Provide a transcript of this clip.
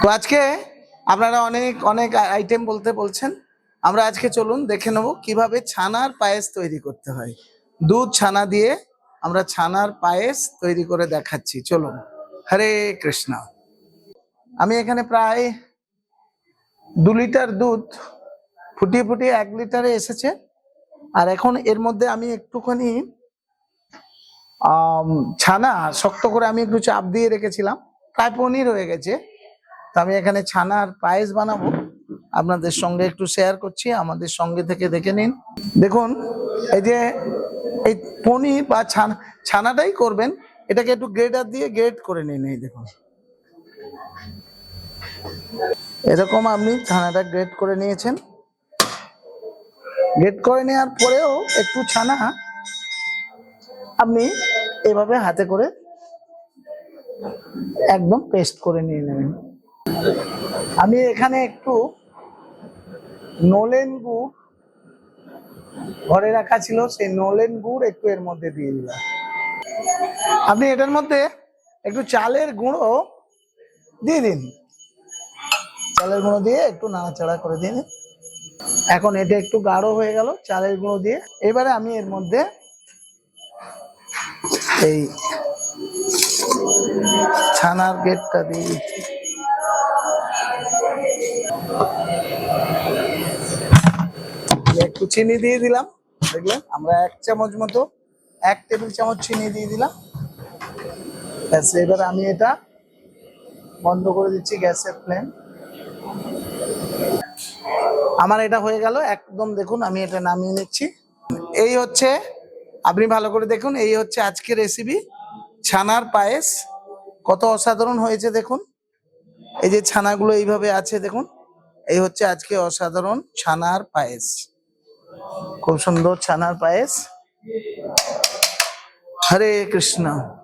তো আজকে আপনারা অনেক অনেক আইটেম বলতে বলছেন। আমরা আজকে চলুন দেখে নেব কীভাবে ছানার পায়েস তৈরি করতে হয়। দুধ, ছানা দিয়ে আমরা ছানার পায়েস তৈরি করে দেখাচ্ছি। চলুন। হরে কৃষ্ণ। আমি এখানে প্রায় দু লিটার দুধ ফুটিয়ে ফুটিয়ে এক লিটারে এসেছে। আর এখন এর মধ্যে আমি একটুখানি ছানা শক্ত করে আমি একটু চাপ দিয়ে রেখেছিলাম। প্রায় পনির হয়ে গেছে। আমি এখানে ছানার পায়েস বানাবো। আপনাদের সঙ্গে একটু শেয়ার করছি, আমাদের সঙ্গে থেকে দেখে নিন। দেখুন, এই যে এই পনির বা ছানা, ছানাটাই করবেন, এটাকে একটু গ্রেটার দিয়ে গ্রেট করে নিন, এই দেখুন। এরকম আপনি ছানাটা গ্রেট করে নিয়েছেন। গ্রেট করে নেওয়ার পরেও একটু ছানা আপনি এভাবে হাতে করে একদম পেস্ট করে নিয়ে নেবেন। আমি এখানে একটু নলেন গুড় ঘরে রাখা ছিল, সেই নলেন গুড় একটু এর মধ্যে দিয়ে দিলাম। আপনি এটার মধ্যে একটু চালের গুঁড়ো দিয়ে দিন। চালের গুঁড়ো দিয়ে একটু নাড়াচাড়া করে দিন। এখন এটা একটু গাঢ় হয়ে গেল, চালের গুঁড়ো দিয়ে। এবারে আমি এর মধ্যে এই ছানার গেটটা দিয়ে দিচ্ছি। চিনি দিয়ে দিলাম। দেখলেন? আমরা এক চামচ মতো, এক টেবিল চামচ চিনি দিয়ে দিলাম। ব্যাস, এবার আমি এটা বন্ধ করে দিচ্ছি গ্যাসের ফ্লেম। আমার এটা হয়ে গেল। একদম দেখুন, আমি এটা নামিয়ে নিচ্ছি। এই হচ্ছে, আপনি ভালো করে দেখুন, এই হচ্ছে আজকের রেসিপি ছানার পায়েস। কত অসাধারণ হয়েছে দেখুন। এই যে ছানাগুলো এইভাবে আছে দেখুন। এই হচ্ছে আজকে অসাধারণ ছানার পায়েস। খুব সুন্দর ছানার পায়েস। হরে কৃষ্ণ।